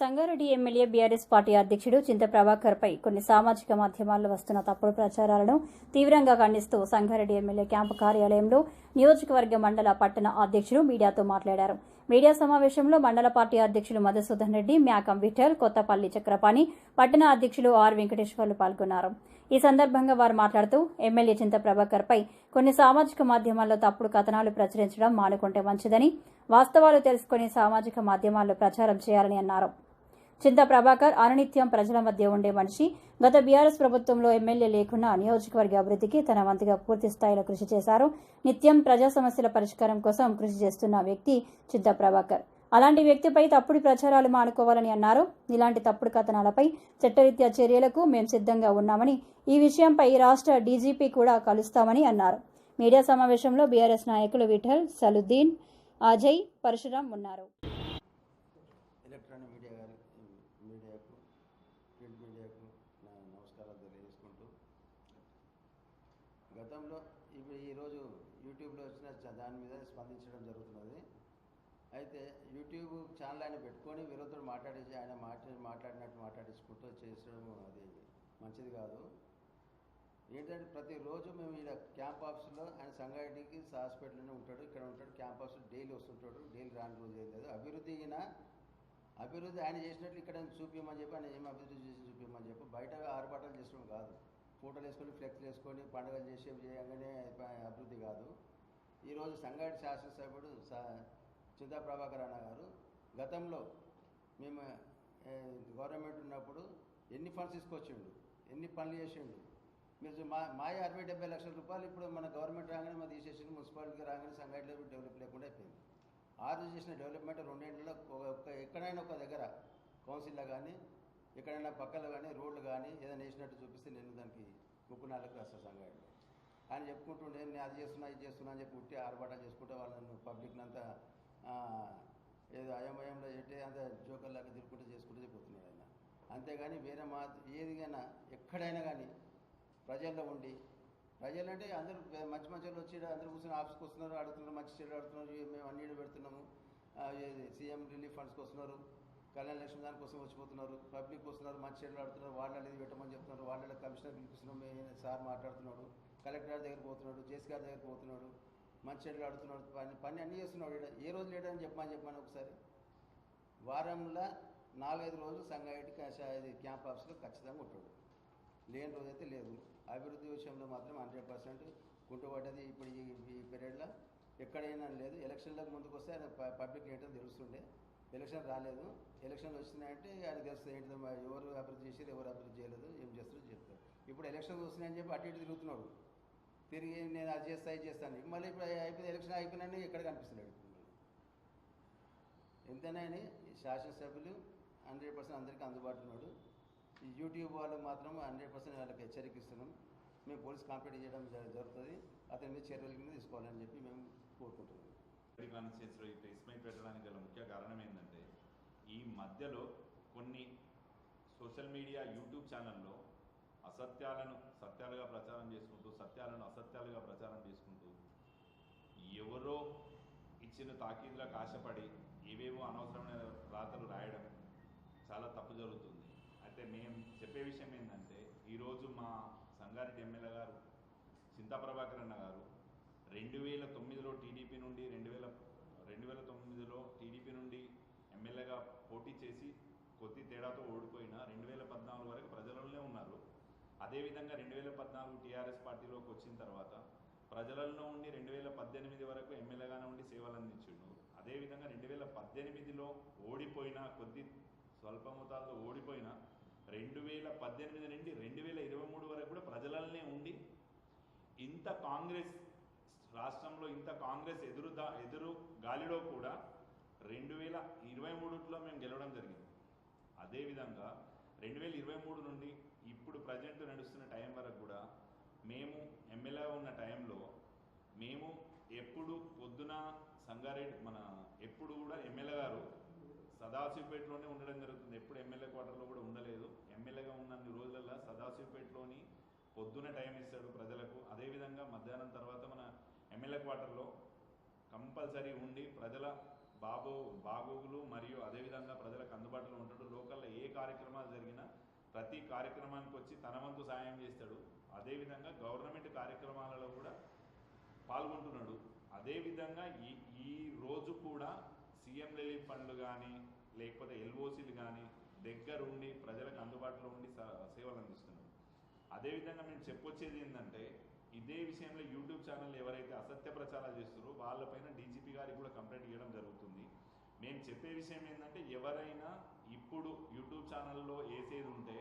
Sangareddy MLA BRS party అధ్యక్షుడు చింత ప్రభాకర్ పై కొన్ని సామాజిక మాధ్యమాల్లో వస్తున్న తప్పుడు ప్రచారాలను తీవ్రంగా ఖండిస్తూ సంగారెడ్డి ఎమ్మెల్యే క్యాంపు కార్యాలయంలో నియోజకవర్గ మండల పట్టణ అధ్యక్షులు మీడియాతో మాట్లాడారు. మీడియా సమావేశంలో మండల పార్టీ అధ్యక్షులు మధుసూదన్ రెడ్డి మ్యాకం విఠల్ కొత్తపల్లి చక్రపాణి పట్టణ అధ్యక్షులు ఆర్ వెంకటేశ్వర్లు పాల్గొన్నారు. ఈ సందర్భంగా వారు మాట్లాడుతూ ఎమ్మెల్యే చింత ప్రభాకర్ పై కొన్ని సామాజిక మాధ్యమాల్లో తప్పుడు కథనాలు ప్రచురించడం మానుకుంటే మంచిదని వాస్తవాలు తెలుసుకుని సామాజిక మాధ్యమాల్లో ప్రచారం చేయాలని అన్నారు. చింత ప్రభాకర్ అనునిత్యం ప్రజల మధ్య ఉండే మనిషి. గత బీఆర్ఎస్ ప్రభుత్వంలో ఎమ్మెల్యే లేకున్నా నియోజకవర్గ అభివృద్ధికి తన వంతుగా పూర్తి స్థాయిలో కృషి చేశారు. నిత్యం ప్రజా సమస్యల పరిష్కారం కోసం కృషి చేస్తున్న వ్యక్తి చింత ప్రభాకర్. అలాంటి వ్యక్తిపై తప్పుడు ప్రచారాలు మానుకోవాలని అన్నారు. ఇలాంటి తప్పుడు కథనాలపై చట్టరీత్యా చర్యలకు మేం సిద్ధంగా ఉన్నామని ఈ విషయంపై రాష్ట్ర డీజీపీ కూడా కలుస్తామని అన్నారు. మీడియా సమావేశంలో బీఆర్ఎస్ నాయకులు విఠల్ సలుద్దీన్ అజయ్ పరశురాం ఉన్నారు. ఎలక్ట్రానిక్ మీడియా గారి మీడియాకు ప్రింట్ మీడియాకు నా నమస్కారాలు తెలియజేసుకుంటూ గతంలో ఇప్పుడు ఈరోజు యూట్యూబ్లో వచ్చిన చ- దాని మీద స్పందించడం జరుగుతున్నది. అయితే యూట్యూబ్ ఛానల్ ఆయన పెట్టుకొని వీరితో మాట్లాడేసి ఆయన మాట్లా మాట్లాడినట్టు మాట్లాడించుకుంటూ చేసడం అది మంచిది కాదు. ఏంటంటే ప్రతిరోజు మేము ఇక్కడ క్యాంప్ ఆఫీస్లో ఆయన సంగారెడ్డికి హాస్పిటల్లోనే ఉంటాడు ఇక్కడ ఉంటాడు క్యాంప్ ఆఫీస్ డైలీ వస్తుంటాడు డైలీ రాని రోజు ఏం లేదు అభివృద్ధి ఈయన అభివృద్ధి ఆయన చేసినట్లు ఇక్కడ చూపించమని చెప్పి ఆయన ఏం అభివృద్ధి చేసి చూపించమని చెప్పి బయట ఆరుపాటలు చేసడం కాదు. ఫోటోలు వేసుకొని ఫ్లెక్స్లు వేసుకొని పండుగలు చేసే చేయగానే అభివృద్ధి కాదు. ఈరోజు సంగారెడ్డి శాసనసభ్యుడు సా చింతా ప్రభాకర్ అన్న గారు గతంలో మేము గవర్నమెంట్ ఉన్నప్పుడు ఎన్ని ఫండ్స్ తీసుకొచ్చిండు ఎన్ని పనులు చేసిండు. మీరు మా మాయ అరవై డెబ్బై లక్షల రూపాయలు ఇప్పుడు మన గవర్నమెంట్ రాగానే మా తీసేసిండు మున్సిపాలిటీకి రాగానే సంగారెడ్డిలో డెవలప్ లేకుండా అయిపోయింది. ఆరు చేసిన డెవలప్మెంట్ రెండేళ్ళలో ఒక ఎక్కడైనా ఒక దగ్గర కౌన్సిల్లో కానీ ఎక్కడైనా పక్కలో కానీ రోడ్లు కానీ ఏదైనా వేసినట్టు చూపిస్తే నేను దానికి ముక్కునాళ్ళకి వస్తాను సంగారెడ్డి ఆయన చెప్పుకుంటుండే నేను అది చేస్తున్నా ఇది చేస్తున్నా అని చెప్పి ఉట్టి ఆర్భాటాలు చేసుకుంటే వాళ్ళను పబ్లిక్ని అంతా ఏదో అయమయంలో ఎట్టే అంత జోకర్లాగా తిరుగుకుంటూ చేసుకుంటూ పోతున్నాడు ఆయన. అంతేగాని వేరే మా ఏదిగైనా ఎక్కడైనా కానీ ప్రజల్లో ఉండి ప్రజలు అంటే అందరూ మంచి మంచి వచ్చి అందరూ కూర్చొని ఆఫీస్కి వస్తున్నారు అడుగుతున్నారు మంచి చెడు అడుగుతున్నారు మేము అన్ని పెడుతున్నాము. సీఎం రిలీఫ్ ఫండ్స్కి వస్తున్నారు కళ్యాణ లక్ష్మి దానికోసం వచ్చిపోతున్నారు పబ్లిక్ వస్తున్నారు మంచి చెడు ఆడుతున్నారు వాళ్ళ అనేది పెట్టమని చెప్తున్నారు వాళ్ళ కమిషనర్ పిలిపిస్తున్నాం మేము సార్ మాట్లాడుతున్నాడు కలెక్టర్ గారి దగ్గర పోతున్నాడు జేసీ గారి దగ్గర పోతున్నాడు మంచి చెడు ఆడుతున్నాడు పని పని అన్నీ చేస్తున్నాడు ఈడ. ఏ రోజు లేడని చెప్పమని చెప్పమని ఒకసారి. వారంలో నాలుగైదు రోజులు సంగారెడ్డి క్యాంప్ ఆఫీస్లో ఖచ్చితంగా ఉంటాడు. లేని రోజైతే లేదు. అభివృద్ధి విషయంలో మాత్రం హండ్రెడ్ పర్సెంట్ కుంటుపడ్డది ఇప్పుడు ఈ ఈ పీరియడ్లో. ఎక్కడైనా లేదు. ఎలక్షన్లకు ముందుకు వస్తే ఆయన పబ్లిక్ ఏంటో తెలుస్తుండే. ఎలక్షన్ రాలేదు. ఎలక్షన్లు వచ్చినాయంటే ఆయన తెలుస్తుంది ఏంటి ఎవరు అభివృద్ధి చేశారు ఎవరు అభివృద్ధి చేయలేదు ఏం చేస్తారో చెప్తారు. ఇప్పుడు ఎలక్షన్స్ వస్తున్నాయని చెప్పి అటు ఇటు తిరుగుతున్నాడు. తిరిగి నేను అది చేస్తా ఇది చేస్తాను మళ్ళీ ఇప్పుడు అయిపోయింది ఎలక్షన్ అయిపోయినా ఎక్కడ కనిపిస్తున్నాడు ఎంతైనా ఆయన శాసనసభ్యులు హండ్రెడ్ పర్సెంట్ అందరికీ అందుబాటులో ఉన్నాడు. ఈ యూట్యూబ్ వాళ్ళు మాత్రం హండ్రెడ్ పర్సెంట్ వాళ్ళకి హెచ్చరిక ఇస్తున్నాం మేము పోలీస్ కంప్లైంట్ చేయడం జరుగుతుంది. అతని మీద చర్యల కింద తీసుకోవాలని చెప్పి మేము కోరుకుంటున్నాం. కాన్స్టిట్యూన్సీలో ఈ ప్రెస్ పెట్టడానికి గల ముఖ్య కారణం ఏంటంటే ఈ మధ్యలో కొన్ని సోషల్ మీడియా యూట్యూబ్ ఛానల్లో అసత్యాలను సత్యాలుగా ప్రచారం చేసుకుంటూ సత్యాలను అసత్యాలుగా ప్రచారం చేసుకుంటూ ఎవరో ఇచ్చిన తాకీదులకు ఆశపడి ఏవేవో అనవసరమైన రాతలు రాయడం చాలా తప్పు జరుగుతుంది. అయితే మేము చెప్పే విషయం ఏంటంటే ఈరోజు మా సంగారెడ్డి ఎమ్మెల్యే గారు చింతా అన్న గారు రెండు వేల తొమ్మిదిలో టీడీపీ నుండి రెండు వేల రెండు వేల తొమ్మిదిలో టీడీపీ నుండి ఎమ్మెల్యేగా పోటీ చేసి కొద్ది తేడాతో ఓడిపోయిన రెండు వేల పద్నాలుగు వరకు ప్రజలలోనే ఉన్నారు. అదేవిధంగా రెండు వేల పద్నాలుగు టీఆర్ఎస్ పార్టీలోకి వచ్చిన తర్వాత ప్రజలలో ఉండి రెండు వేల పద్దెనిమిది వరకు ఎమ్మెల్యేగానే ఉండి సేవలు అందించిండు. అదేవిధంగా రెండు వేల పద్దెనిమిదిలో ఓడిపోయిన కొద్ది స్వల్ప మొత్తాలతో ఓడిపోయిన రెండు వేల పద్దెనిమిది నుండి రెండు వేల ఇరవై మూడు వరకు కూడా ప్రజలనే ఉండి ఇంత కాంగ్రెస్ రాష్ట్రంలో ఇంత కాంగ్రెస్ ఎదురు దా ఎదురు గాలిలో కూడా రెండు వేల ఇరవై మూడులో మేము గెలవడం జరిగింది. అదేవిధంగా రెండు వేల ఇరవై మూడు నుండి ఇప్పుడు ప్రజెంట్ నడుస్తున్న టైం వరకు కూడా మేము ఎమ్మెల్యే ఉన్న టైంలో మేము ఎప్పుడు పొద్దున సంగారెడ్డి మన ఎప్పుడు కూడా ఎమ్మెల్యే గారు సదాశివపేటలోనే ఉండడం జరుగుతుంది. ఎప్పుడు ఎమ్మెల్యే క్వార్టర్లో కూడా ఉండలేదు. ఎమ్మెల్యేగా ఉన్నన్ని రోజులల్లో సదాశివపేటలోని పొద్దున టైం ఇస్తాడు ప్రజలకు. అదేవిధంగా మధ్యాహ్నం తర్వాత మన ఎమ్మెల్యే క్వార్టర్లో కంపల్సరీ ఉండి ప్రజల బాగో బాగోగులు మరియు అదేవిధంగా ప్రజలకు అందుబాటులో ఉంటాడు. లోకల్లో ఏ కార్యక్రమాలు జరిగినా ప్రతి కార్యక్రమానికి వచ్చి తన వంతు సాయం చేస్తాడు. అదేవిధంగా గవర్నమెంట్ కార్యక్రమాలలో కూడా పాల్గొంటున్నాడు. అదేవిధంగా ఈ ఈ రోజు కూడా సీఎం రిలీఫ్ ఫండ్లు కానీ లేకపోతే ఎల్ఓసీలు కానీ దగ్గరుండి ప్రజలకు అందుబాటులో ఉండి స- సేవలు అందిస్తున్నాం. అదేవిధంగా మేము చెప్పొచ్చేది ఏంటంటే ఇదే విషయంలో యూట్యూబ్ ఛానల్ ఎవరైతే అసత్య ప్రచారాలు చేస్తారో వాళ్ళపైన డీజీపీ గారికి కూడా కంప్లైంట్ ఇవ్వడం జరుగుతుంది. మేము చెప్పే విషయం ఏంటంటే ఎవరైనా ఇప్పుడు యూట్యూబ్ ఛానల్లో వేసేది ఉంటే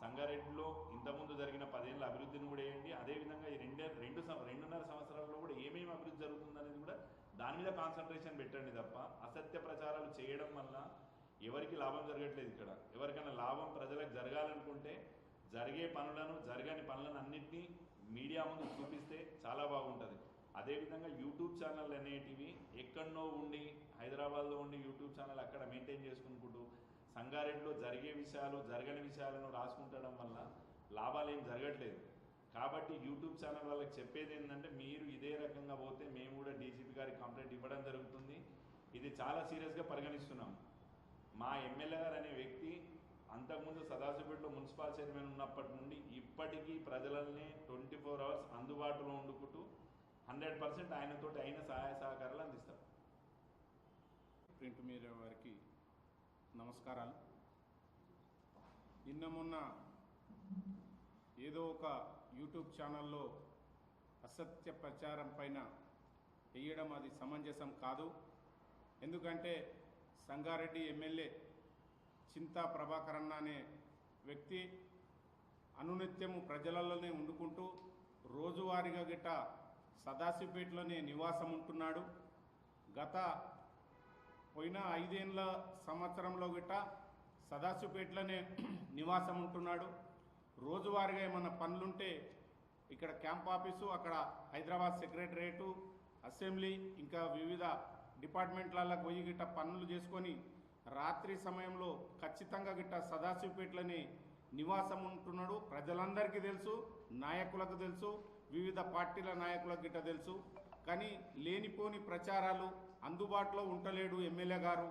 సంగారెడ్డిలో ఇంతకుముందు జరిగిన పదేళ్ళ అభివృద్ధిని కూడా వేయండి అదేవిధంగా ఈ రెండే రెండు రెండున్నర సంవత్సరాల్లో కూడా ఏమేమి అభివృద్ధి జరుగుతుందనేది కూడా దాని మీద కాన్సన్ట్రేషన్ పెట్టండి తప్ప అసత్య ప్రచారాలు చేయడం వల్ల ఎవరికి లాభం జరగట్లేదు ఇక్కడ. ఎవరికైనా లాభం ప్రజలకు జరగాలనుకుంటే జరిగే పనులను జరగని పనులను అన్నింటినీ మీడియా ముందు చూపిస్తే చాలా బాగుంటుంది. అదేవిధంగా యూట్యూబ్ ఛానల్ అనేటివి ఎక్కడనో ఉండి హైదరాబాద్లో ఉండి యూట్యూబ్ ఛానల్ అక్కడ మెయింటైన్ చేసుకుంటూ సంగారెడ్డిలో జరిగే విషయాలు జరగని విషయాలను రాసుకుంటడం వల్ల లాభాలు ఏం జరగట్లేదు. కాబట్టి యూట్యూబ్ ఛానల్ వాళ్ళకి చెప్పేది ఏంటంటే మీరు ఇదే రకంగా పోతే మేము కూడా డీజీపీ గారికి కంప్లైంట్ ఇవ్వడం జరుగుతుంది. ఇది చాలా సీరియస్గా పరిగణిస్తున్నాం. మా ఎమ్మెల్యే గారు అనే వ్యక్తి అంతకుముందు సదాశివపేటలో మున్సిపల్ చైర్మన్ ఉన్నప్పటి నుండి ఇప్పటికీ ప్రజలని ట్వంటీ ఫోర్ అవర్స్ అందుబాటులో ఉండుకుంటూ హండ్రెడ్ పర్సెంట్ ఆయనతోటి అయిన సహాయ సహకారాలు అందిస్తారు. ప్రింట్ మీడియా వారికి నమస్కారాలు. నిన్న మొన్న ఏదో ఒక యూట్యూబ్ ఛానల్లో అసత్య ప్రచారం పైన వేయడం అది సమంజసం కాదు. ఎందుకంటే సంగారెడ్డి ఎమ్మెల్యే చింతా ప్రభాకర్ అన్న అనే వ్యక్తి అనునిత్యము ప్రజలలోనే ఉండుకుంటూ రోజువారీగా గిట్ట సదాశివపేటలోనే నివాసం ఉంటున్నాడు. గత పోయిన ఐదేళ్ళ సంవత్సరంలో గిట్ట సదాశివపేటలోనే నివాసం ఉంటున్నాడు. రోజువారీగా ఏమన్నా పనులుంటే ఇక్కడ క్యాంప్ ఆఫీసు అక్కడ హైదరాబాద్ సెక్రటరేటు అసెంబ్లీ ఇంకా వివిధ డిపార్ట్మెంట్లలో పోయి గిట్ట పనులు చేసుకొని రాత్రి సమయంలో ఖచ్చితంగా గిట్ట సదాశివపేటలోనే నివాసం ఉంటున్నాడు. ప్రజలందరికీ తెలుసు నాయకులకు తెలుసు వివిధ పార్టీల నాయకులకు గిట్ట తెలుసు. కానీ లేనిపోని ప్రచారాలు అందుబాటులో ఉండలేడు ఎమ్మెల్యే గారు.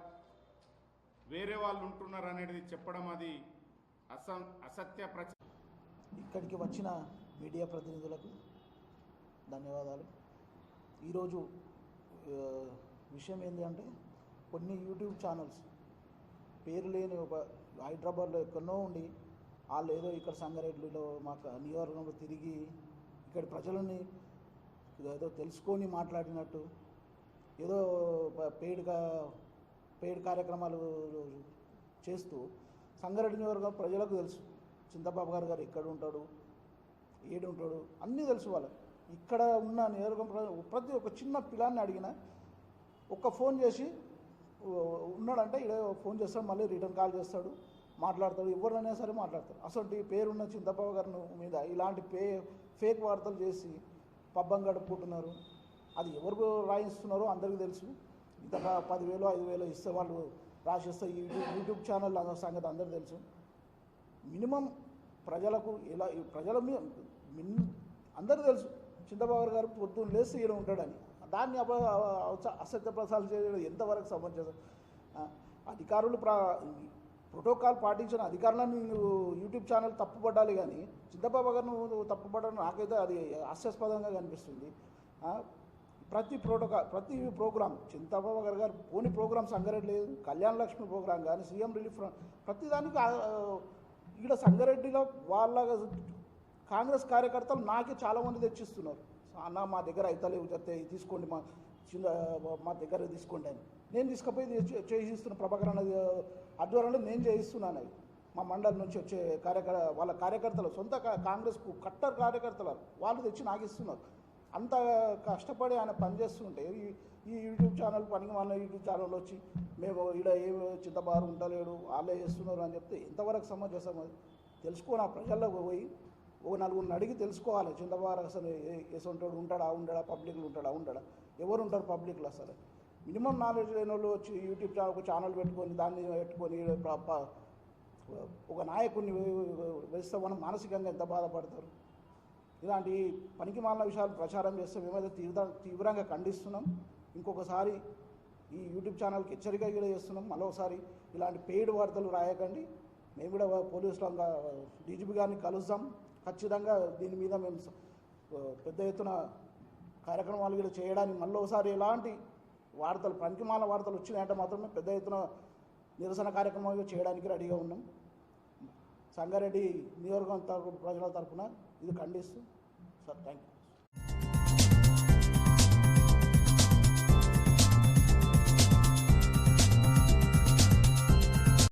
వేరే వాళ్ళు ఉంటున్నారు అనేది చెప్పడం అది అస అసత్య ప్రచారం ఇక్కడికి వచ్చిన మీడియా ప్రతినిధులకు ధన్యవాదాలు. ఈరోజు విషయం ఏంటి అంటే కొన్ని యూట్యూబ్ ఛానల్స్ పేరు లేని ఒక హైదరాబాద్లో ఎక్కడో ఉండి వాళ్ళు ఏదో ఇక్కడ సంగారెడ్డిలో మాకు నియోజకవర్గంలో తిరిగి ఇక్కడి ప్రజలని ఏదో తెలుసుకొని మాట్లాడినట్టు ఏదో పెయిడ్గా పెయిడ్ కార్యక్రమాలు చేస్తూ సంగారెడ్డి నియోజకవర్గం ప్రజలకు తెలుసు. చింతబాబు గారు గారు ఎక్కడ ఉంటాడు? ఏడు ఉంటాడు? అన్నీ తెలుసు వాళ్ళకి. ఇక్కడ ఉన్న నియోజకవర్గం ప్రతి ఒక్క చిన్న పిల్లాన్ని అడిగిన ఒక్క ఫోన్ చేసి ఉన్నాడంటే ఇక్కడ ఫోన్ చేస్తాడు మళ్ళీ రిటర్న్ కాల్ చేస్తాడు మాట్లాడతాడు ఎవరైనా సరే మాట్లాడతాడు. అసలు పేరున్న చింతబాబు గారిని మీద ఇలాంటి పే ఫేక్ వార్తలు చేసి పబ్బం గడుపుకుంటున్నారు. అది ఎవరు రాయిస్తున్నారో అందరికీ తెలుసు. ఇంత పదివేలు ఐదు వేలు ఇస్తే వాళ్ళు రాసిస్తే యూట్యూబ్ యూట్యూబ్ ఛానల్ సంగతి అందరికీ తెలుసు. మినిమం ప్రజలకు ఎలా ప్రజల మీద మిన్ అందరూ తెలుసు. చింతబాబు గారు పొద్దున్న లేసి ఈయన ఉంటాడని. దాన్ని అప అసత్య ప్రసారం చేయడం ఎంతవరకు సమంజసం? అధికారులు ప్రా ప్రోటోకాల్ పాటించిన అధికారులను యూట్యూబ్ ఛానల్ తప్పుపడాలి కానీ చింతబాబు గారు తప్పుపడడం నాకైతే అది హాస్యాస్పదంగా కనిపిస్తుంది. ప్రతి ప్రోటోకాల్ ప్రతి ప్రోగ్రామ్ చింతబాబు గారు గారు పోని ప్రోగ్రామ్ సంగారెడ్డి లేదు కళ్యాణ లక్ష్మి ప్రోగ్రామ్ కానీ సీఎం రిలీఫ్ ప్రతిదానికి ఇక్కడ సంగారెడ్డిలో వాళ్ళ కాంగ్రెస్ కార్యకర్తలు నాకే చాలామంది తెచ్చిస్తున్నారు. అన్న మా దగ్గర అయితలేవు చెప్తే తీసుకోండి మా చిన్న మా దగ్గర తీసుకోండి అని. నేను తీసుకుపోయి చేయిస్తున్న ప్రభాకర్ అన్న ఆధ్వర్యంలో నేను చేయిస్తున్నాను అవి మా మండలి నుంచి వచ్చే కార్యకర్త వాళ్ళ కార్యకర్తలు సొంత కాంగ్రెస్కు కట్టర్ కార్యకర్తలు వాళ్ళు తెచ్చి నాకు ఇస్తున్నారు. అంత కష్టపడి ఆయన పనిచేస్తుంటే ఈ ఈ యూట్యూబ్ ఛానల్ పనికి మన యూట్యూబ్ ఛానల్ వచ్చి మేము ఈడ ఏమి చింతబారు ఉండలేడు వాళ్ళే చేస్తున్నారు అని చెప్తే ఇంతవరకు సమంజసం అది? తెలుసుకోని ఆ ప్రజల్లోకి పోయి ఓ నలుగురిని అడిగి తెలుసుకోవాలి. చింతబారు అసలు ఎసంటాడు ఉంటాడా ఉండడా పబ్లిక్లో ఉంటాడా ఉండడా? ఎవరు ఉంటారు పబ్లిక్లో అసలు? మినిమం నాలెడ్జ్ లేని వాళ్ళు వచ్చి యూట్యూబ్ ఛానల్ ఒక ఛానల్ పెట్టుకొని దాన్ని పెట్టుకొని ఒక నాయకుడిని వేస్తే మనం మానసికంగా ఎంత బాధపడతారు? ఇలాంటి పనికి మాలిన విషయాలు ప్రచారం చేస్తే మేమైతే తీవ్ర తీవ్రంగా ఖండిస్తున్నాం. ఇంకొకసారి ఈ యూట్యూబ్ ఛానల్కి హెచ్చరిక కూడా చేస్తున్నాం. మరోసారి ఇలాంటి పెయిడ్ వార్తలు రాయకండి. మేము కూడా పోలీసులు డీజీపీ గారిని కలుస్తాం ఖచ్చితంగా దీని మీద మేము పెద్ద ఎత్తున కార్యక్రమాలు కూడా చేయడానికి మళ్ళీ ఒకసారి ఎలాంటి వార్తలు పనికిమాల వార్తలు వచ్చినాయంటే మాత్రమే పెద్ద ఎత్తున నిరసన కార్యక్రమాలు చేయడానికి రెడీగా ఉన్నాం. సంగారెడ్డి నియోజకవర్గం తరపు ప్రజల తరపున ఇది ఖండిస్తూ సార్ థ్యాంక్ యూ